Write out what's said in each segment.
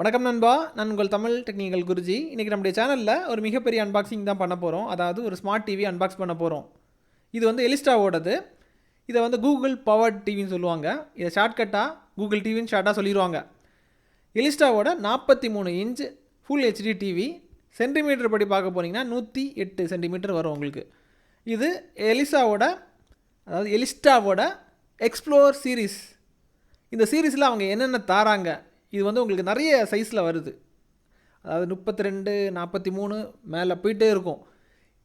வணக்கம் நண்பா. நான் உங்கள் தமிழ் டெக்னிக்கல் குருஜி. இன்றைக்கி நம்முடைய சேனலில் ஒரு மிகப்பெரிய அன்பாக்சிங் தான் பண்ண போகிறோம் அதாவது ஒரு ஸ்மார்ட் டிவி அன்பாக்ஸ் பண்ண போகிறோம் இது வந்து எலிஸ்டாவோடது இதை வந்து கூகுள் பவர்ட் டிவின்னு சொல்லுவாங்க. இதை ஷார்ட்கட்டாக கூகுள் டிவின்னு ஷார்ட்டாக சொல்லிடுவாங்க எலிஸ்டாவோட நாற்பத்தி மூணு inch full HD TV centimetre படி பார்க்க போனீங்கன்னா நூற்றி எட்டு சென்டிமீட்டர் வரும் உங்களுக்கு. இது எலிசாவோட அதாவது எலிஸ்டாவோட எக்ஸ்ப்ளோர் சீரிஸ் இந்த சீரீஸில் அவங்க என்னென்ன தாராங்க? இது வந்து உங்களுக்கு நிறைய சைஸில் வருது. அதாவது முப்பத்தி ரெண்டு நாற்பத்தி மூணு மேலே போயிட்டே இருக்கும்.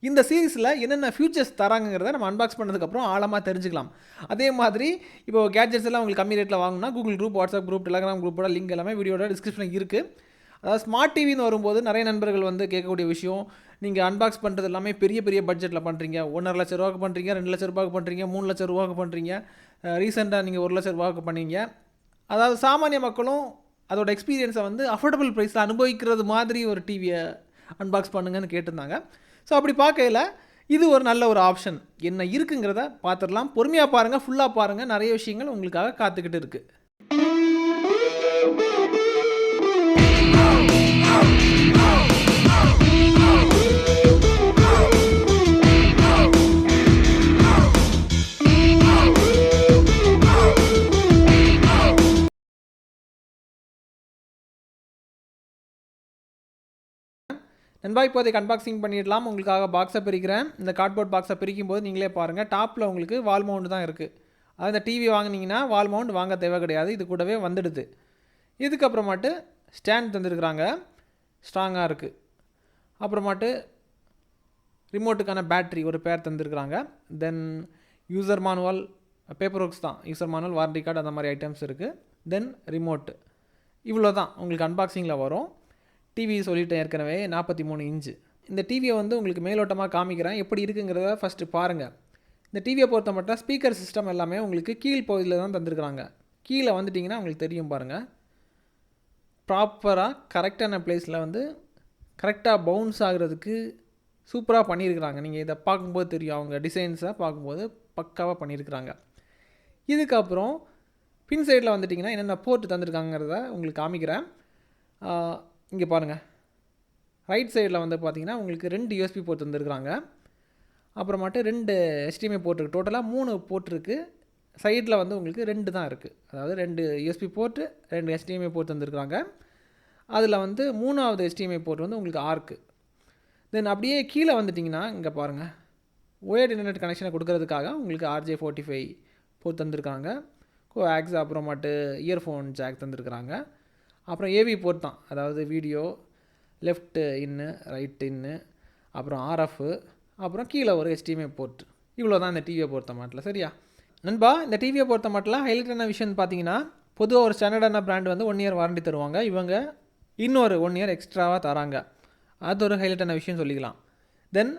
இந்த சீரீஸில் என்னென்ன ஃபியூச்சர்ஸ் தராங்கிறத நம்ம அன்பாக்ஸ் பண்ணதுக்கப்புறம் ஆழமாக தெரிஞ்சுக்கலாம். அதே மாதிரி இப்போ கேட்ஜெட்ஸ் எல்லாம் உங்களுக்கு கம்மி ரேட்டில் வாங்கினா Google group WhatsApp group Telegram குரூப்போட லிங்க் எல்லாமே வீடியோட டிஸ்கிரிப்ஷனில் இருக்குது அதாவது ஸ்மார்ட் டிவின்னு வரும்போது நிறைய நண்பர்கள் வந்து கேட்கக்கூடிய விஷயம் நீங்கள் அன்பாக்ஸ் பண்ணுறது எல்லாமே பெரிய பெரிய பட்ஜெட்டில் பண்ணுறீங்க ஒன்றரை லட்ச ரூபாய்க்கு பண்ணுறீங்க ரெண்டு லட்ச ரூபாய்க்கு பண்ணுறீங்க மூணு லட்ச ரூபாய்க்கு பண்ணுறீங்க ரீசெண்டாக நீங்கள் ஒரு லட்ச ரூபாய்க்கு பண்ணீங்க. அதாவது சாமானிய மக்களும் அதோட எக்ஸ்பீரியன்ஸை வந்து அஃபோர்டபுள் ப்ரைஸில் அனுபவிக்கிறது மாதிரி ஒரு டிவியை அன்பாக்ஸ் பண்ணுங்கன்னு கேட்டிருந்தாங்க. ஸோ அப்படி பார்க்கையில் இது ஒரு நல்ல ஒரு ஆப்ஷன் என்ன இருக்குங்கிறத பார்த்துடலாம். பொறுமையாக பாருங்கள் ஃபுல்லாக பாருங்கள் நிறைய விஷயங்கள் உங்களுக்காக காத்துக்கிட்டு இருக்குது நண்பா இப்போதைக்கு அன்பாக்சிங் பண்ணிடலாம். உங்களுக்காக பாக்ஸை பிரிக்கிறேன். இந்த கார்ட்போர்ட் பாக்ஸை பிரிக்கும் போது நீங்களே பாருங்கள் டாப்பில் உங்களுக்கு வால் மவுண்ட் தான் இருக்குது அது இந்த டிவி வாங்குனீங்கன்னா வால் மவுண்ட் வாங்க தேவை கிடையாது. இது கூடவே வந்துடுது. இதுக்கப்புறமாட்டு ஸ்டாண்ட் தந்துருக்குறாங்க. ஸ்ட்ராங்காக இருக்குது அப்புறமாட்டு ரிமோட்டுக்கான பேட்ரி ஒரு pair தந்துருக்குறாங்க. Then user manual paper works தான். யூசர் மானுவல் வாரண்டி கார்டு அந்த மாதிரி ஐட்டம்ஸ் இருக்குது தென் ரிமோட்டு இவ்வளோ தான் உங்களுக்கு அன்பாக்சிங்கில் வரும். டிவி சொல்லிட்டேன் ஏற்கனவே நாற்பத்தி மூணு இன்ச்சு. இந்த டிவியை வந்து உங்களுக்கு மேலோட்டமாக காமிக்கிறேன். எப்படி இருக்குங்கிறத ஃபஸ்ட்டு பாருங்கள் இந்த டிவியை பொறுத்த மட்டும் ஸ்பீக்கர் சிஸ்டம் எல்லாமே உங்களுக்கு கீழ் பகுதியில் தான் தந்திருக்கிறாங்க. கீழே வந்துட்டிங்கன்னா உங்களுக்கு தெரியும் பாருங்கள் ப்ராப்பராக கரெக்டான பிளேஸில் வந்து கரெக்டாக பவுன்ஸ் ஆகுறதுக்கு சூப்பராக பண்ணியிருக்கிறாங்க. நீங்கள் இதை பார்க்கும்போது தெரியும். அவங்க டிசைன்ஸை பார்க்கும்போது பக்காவாக பண்ணியிருக்கிறாங்க. இதுக்கப்புறம் பின் சைடில் வந்துட்டிங்கன்னா என்னென்ன போர்ட் தந்திருக்காங்கிறத உங்களுக்கு காமிக்கிறேன். இங்கே பாருங்கள் ரைட் சைடில் வந்து பார்த்தீங்கன்னா உங்களுக்கு ரெண்டு யூஎஸ்பி போர்ட் தந்துருக்குறாங்க. அப்புறமாட்டு ரெண்டு ஹெச்டிஎம்ஐ போர்ட் இருக்குது டோட்டலாக மூணு போர்ட் இருக்குது சைடில் வந்து உங்களுக்கு ரெண்டு தான் இருக்குது அதாவது ரெண்டு யூஎஸ்பி போர்ட்டு ரெண்டு ஹெச்டிஎம்ஐ போர்ட் தந்துருக்குறாங்க. அதில் வந்து மூணாவது ஹெச்டிஎம்ஐ போர்ட் வந்து உங்களுக்கு ஆர்க்கு தென் அப்படியே கீழே வந்துட்டிங்கன்னா இங்கே பாருங்கள் ஒயர்ட் இன்டர்நெட் கனெக்ஷனை கொடுக்கறதுக்காக உங்களுக்கு ஆர்ஜே ஃபோர்ட்டி ஃபைவ் போர்ட் தந்திருக்காங்க கோஆக்ஸ் அப்புறமாட்டு இயர்ஃபோன் ஜாக் தந்திருக்கிறாங்க. அப்புறம் ஏவி போர்ட் தான் அதாவது வீடியோ லெஃப்ட் இன்னு ரைட் இன்னு அப்புறம் ஆர்எஃப்பு அப்புறம் கீழே ஒரு HDMI போர்ட் இவ்வளோ தான் இந்த டிவியை பொறுத்த மாட்டில் சரியா? நண்பா இந்த டிவியை பொறுத்த மாட்டில் ஹைலைட்டான விஷயம்னு பார்த்தீங்கன்னா பொதுவாக ஒரு ஸ்டாண்டர்டான பிராண்ட் வந்து ஒன் இயர் வாரண்டி தருவாங்க. இவங்க இன்னொரு ஒன் இயர் எக்ஸ்ட்ராவாக தராங்க. அது ஒரு ஹைலைட்டான விஷயம் சொல்லிக்கலாம். தென்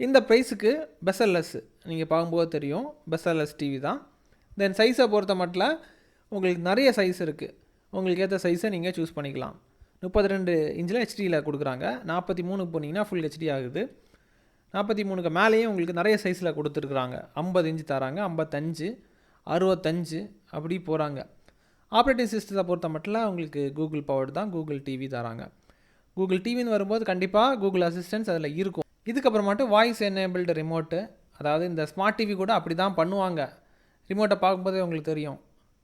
இந்த ப்ரைஸுக்கு பெசல்லஸ் நீங்கள் பார்க்கும்போது தெரியும். பெஸ்எல்எஸ் டிவி தான். தென் சைஸை பொறுத்த மட்டும் உங்களுக்கு நிறைய சைஸ் இருக்குது உங்களுக்கு ஏற்ற சைஸை நீங்கள் சூஸ் பண்ணிக்கலாம். முப்பத்தி ரெண்டு இன்ச்சில் ஹெச்டியில் கொடுக்குறாங்க. நாற்பத்தி மூணுக்கு போனீங்கன்னா ஃபுல் ஹெச்டி ஆகுது. நாற்பத்தி மூணுக்கு மேலேயே உங்களுக்கு நிறைய சைஸில் கொடுத்துருக்குறாங்க. ஐம்பது இன்ச்சு தராங்க ஐம்பத்தஞ்சு அறுபத்தஞ்சு அப்படி போகிறாங்க ஆப்ரேட்டிங் சிஸ்டத்தை பொறுத்த மட்டும் உங்களுக்கு கூகுள் பவர் தான் கூகுள் டிவி தராங்க. கூகுள் டிவின்னு வரும்போது கண்டிப்பாக கூகுள் அசிஸ்டன்ஸ் அதில் இருக்கும். இதுக்கப்புறமாட்டு வாய்ஸ் எனேபிள்டு ரிமோட்டு அதாவது இந்த ஸ்மார்ட் டிவி கூட அப்படி தான் பண்ணுவாங்க. ரிமோட்டை பார்க்கும்போதே உங்களுக்கு தெரியும்.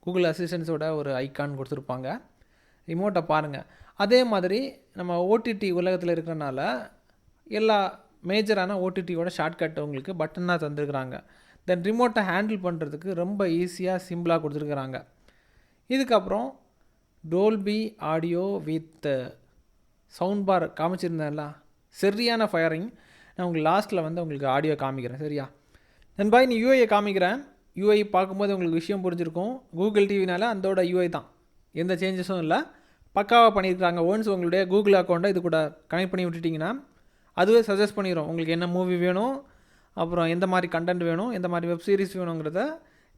கூகுள் அசிஸ்டன்ஸோட ஒரு ஐக்கான் கொடுத்துருப்பாங்க. ரிமோட்டை பாருங்கள் அதே மாதிரி நம்ம ஓடிடி உலகத்தில் இருக்கிறனால எல்லா மேஜரான ஓடிடியோட ஷார்ட்கட் உங்களுக்கு பட்டனாக தந்துருக்குறாங்க. தென் ரிமோட்டை ஹேண்டில் பண்ணுறதுக்கு ரொம்ப ஈஸியாக சிம்பிளாக கொடுத்துருக்குறாங்க. இதுக்கப்புறம் Dolby audio with sound bar காமிச்சிருந்தேன்ல சரியான ஃபயரிங் நான் உங்களுக்கு லாஸ்ட்டில் வந்து உங்களுக்கு ஆடியோ காமிக்கிறேன் சரியா? தென் பாய் நீ யூஏ காமிக்கிறேன். யூஐ பார்க்கும்போது உங்களுக்கு விஷயம் புரிஞ்சிருக்கும். கூகுள் டிவினால் அந்தோட யூஐ தான். எந்த சேஞ்சஸும் இல்லை. பக்காவாக பண்ணியிருக்காங்க ஒன்ஸ் உங்களுடைய கூகுள் அக்கௌண்ட்டை இது கூட கனெக்ட் பண்ணி விட்டுட்டிங்கன்னா அதுவே சஜஸ்ட் பண்ணிடும் உங்களுக்கு என்ன மூவி வேணும் அப்புறம் எந்த மாதிரி கண்டென்ட் வேணும் எந்த மாதிரி வெப் சீரிஸ் வேணுங்கிறத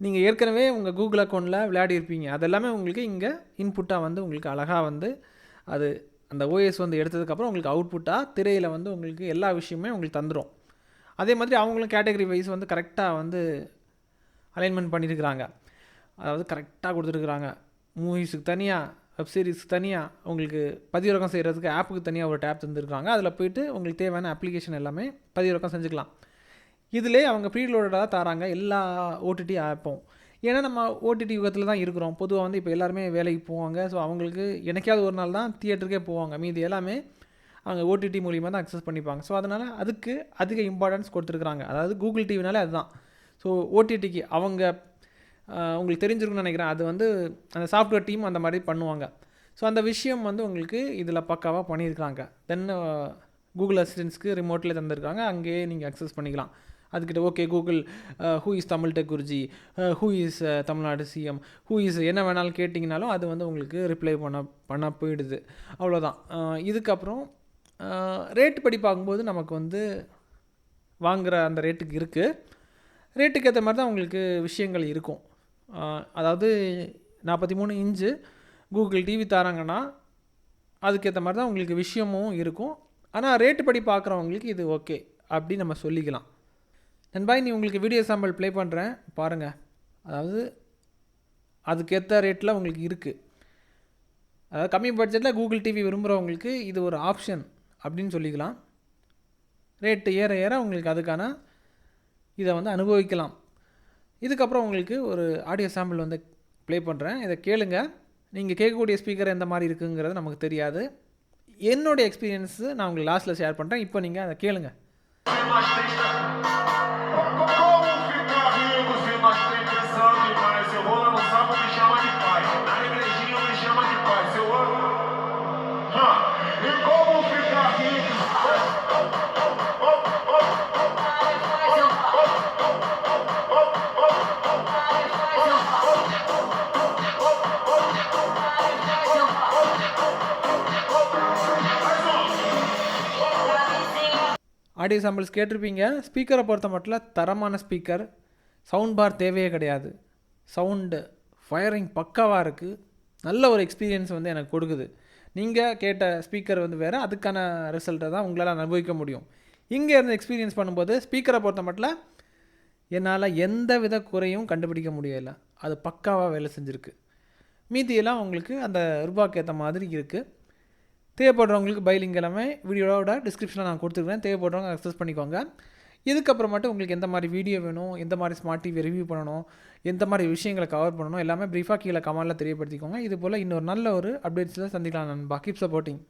நீங்கள் ஏற்கனவே உங்கள் கூகுள் அக்கௌண்ட்டில் விளையாடி இருப்பீங்க. அதெல்லாமே உங்களுக்கு இங்கே இன்புட்டாக வந்து உங்களுக்கு அழகாக வந்து அது அந்த ஓஎஸ் வந்து எடுத்ததுக்கப்புறம் உங்களுக்கு அவுட்புட்டாக திரையில் வந்து உங்களுக்கு எல்லா விஷயமே உங்களுக்கு தந்துடும் அதே மாதிரி அவங்களும் கேட்டகரி வைஸ் வந்து கரெக்டாக வந்து அலைன்மெண்ட் பண்ணியிருக்கிறாங்க அதாவது கரெக்டாக கொடுத்துருக்குறாங்க. மூவிஸுக்கு தனியாக வெப் சீரிஸ்க்கு தனியாக உங்களுக்கு பதிவிறக்கம் செய்கிறதுக்கு ஆப்புக்கு தனியாக ஒரு டேப் தந்துருக்காங்க அதில் போயிட்டு உங்களுக்கு தேவையான அப்ளிகேஷன் எல்லாமே பதிவிறக்கம் செஞ்சுக்கலாம். இதிலே அவங்க ப்ரீலோடடாக தராங்க எல்லா ஓடிடி ஆப்பும் ஏன்னா நம்ம ஓடிடி யுகத்தில் தான் இருக்கிறோம். பொதுவாக வந்து இப்போ எல்லாருமே வேலைக்கு போவாங்க. ஸோ அவங்களுக்கு எனக்காவது ஒரு நாள் தான் தியேட்டருக்கே போவாங்க. மீதி எல்லாமே அவங்க ஓடிடி மூலியமாக தான் அக்சஸ் பண்ணிப்பாங்க. ஸோ அதனால் அதுக்கு அதிக இம்பார்ட்டன்ஸ் கொடுத்துருக்குறாங்க. அதாவது கூகுள் டிவினாலே அதுதான். ஸோ ஓடிடிக்கு அவங்க உங்களுக்கு தெரிஞ்சிருக்கும்னு நினைக்கிறேன். அது வந்து அந்த சாஃப்ட்வேர் டீம் அந்த மாதிரி பண்ணுவாங்க. ஸோ அந்த விஷயம் வந்து உங்களுக்கு இதில் பக்காவாக பண்ணியிருக்காங்க. தென் கூகுள் அசிஸ்டன்ஸ்க்கு ரிமோட்டில் தந்திருக்காங்க. அங்கேயே நீங்கள் அக்சஸ் பண்ணிக்கலாம். அதுக்கிட்ட okay Google who is Tamil tech Guruji who is Tamil Nadu CM who is என்ன வேணாலும் கேட்டிங்கனாலும் அது வந்து உங்களுக்கு ரிப்ளை பண்ண பண்ண போயிடுது. அவ்வளோதான் இதுக்கப்புறம் ரேட் படி பார்க்கும்போது நமக்கு வந்து வாங்குகிற அந்த ரேட்டுக்கு இருக்குது ரேட்டுக்கு ஏற்ற மாதிரி தான் உங்களுக்கு விஷயங்கள் இருக்கும். அதாவது நாற்பத்தி மூணு இன்ச்சு கூகுள் டிவி தராங்கன்னா அதுக்கேற்ற மாதிரி தான் உங்களுக்கு விஷயமும் இருக்கும். ஆனால் ரேட்டு படி பார்க்குறவங்களுக்கு இது ஓகே அப்படி நம்ம சொல்லிக்கலாம். நண்பாய் நீ உங்களுக்கு வீடியோ சாம்பிள் ப்ளே பண்ணுறேன் பாருங்கள் அதாவது அதுக்கேற்ற ரேட்டில் உங்களுக்கு இருக்குது அதாவது கம்மி பட்ஜெட்டில் கூகுள் டிவி விரும்புகிறவங்களுக்கு இது ஒரு ஆப்ஷன் அப்படின்னு சொல்லிக்கலாம். ரேட்டு ஏற ஏற உங்களுக்கு அதுக்கான இதை வந்து அனுபவிக்கலாம். இதுக்கப்புறம் உங்களுக்கு ஒரு ஆடியோ சாம்பிள் வந்து ப்ளே பண்ணுறேன் இதை கேளுங்க. நீங்கள் கேட்கக்கூடிய ஸ்பீக்கர் எந்த மாதிரி இருக்குங்கிறது நமக்கு தெரியாது. என்னோட எக்ஸ்பீரியன்ஸு நான் உங்களுக்கு லாஸ்ட்டில் ஷேர் பண்ணுறேன் இப்போ நீங்கள் அதை கேளுங்க. ஆடியோ சாம்பிள்ஸ் கேட்டிருப்பீங்க. ஸ்பீக்கரை பொறுத்த மட்டும் தரமான ஸ்பீக்கர் சவுண்ட் பார் தேவையே கிடையாது. சவுண்டு ஃபயரிங் பக்காவாக இருக்குது நல்ல ஒரு எக்ஸ்பீரியன்ஸ் வந்து எனக்கு கொடுக்குது. நீங்கள் கேட்ட ஸ்பீக்கர் வந்து வேறு அதுக்கான ரிசல்ட்டை தான் உங்களால் அனுபவிக்க முடியும். இங்கே இருந்து எக்ஸ்பீரியன்ஸ் பண்ணும்போது ஸ்பீக்கரை பொறுத்த மட்டும் என்னால் எந்த வித குறையும் கண்டுபிடிக்க முடியலை. அது பக்காவாக வேலை செஞ்சுருக்கு. மீதியெல்லாம் உங்களுக்கு அந்த ரூபாய்க்கு ஏற்ற மாதிரி இருக்குது தேவைப்படுறவங்களுக்கு பை லிங்க் எல்லாமே வீடியோவோட டிஸ்கிரிப்ஷனில் நான் கொடுத்துருக்கேன் தேவைப்படுறவங்க அக்சஸ் பண்ணிக்கோங்க. இதுக்கப்புறமாட்டு உங்களுக்கு எந்த மாதிரி வீடியோ வேணும் எந்த மாதிரி ஸ்மார்ட் டிவி ரிவ்யூ பண்ணணும் எந்த மாதிரி விஷயங்களை கவர் பண்ணணும் எல்லாமே ப்ரீஃபாக கீழே கமெண்டில் தெரியப்படுத்திக்கோங்க. இது போல் இன்னொரு நல்ல ஒரு அப்டேட்ஸில் சந்திக்கலாம் நண்பா. Keep supporting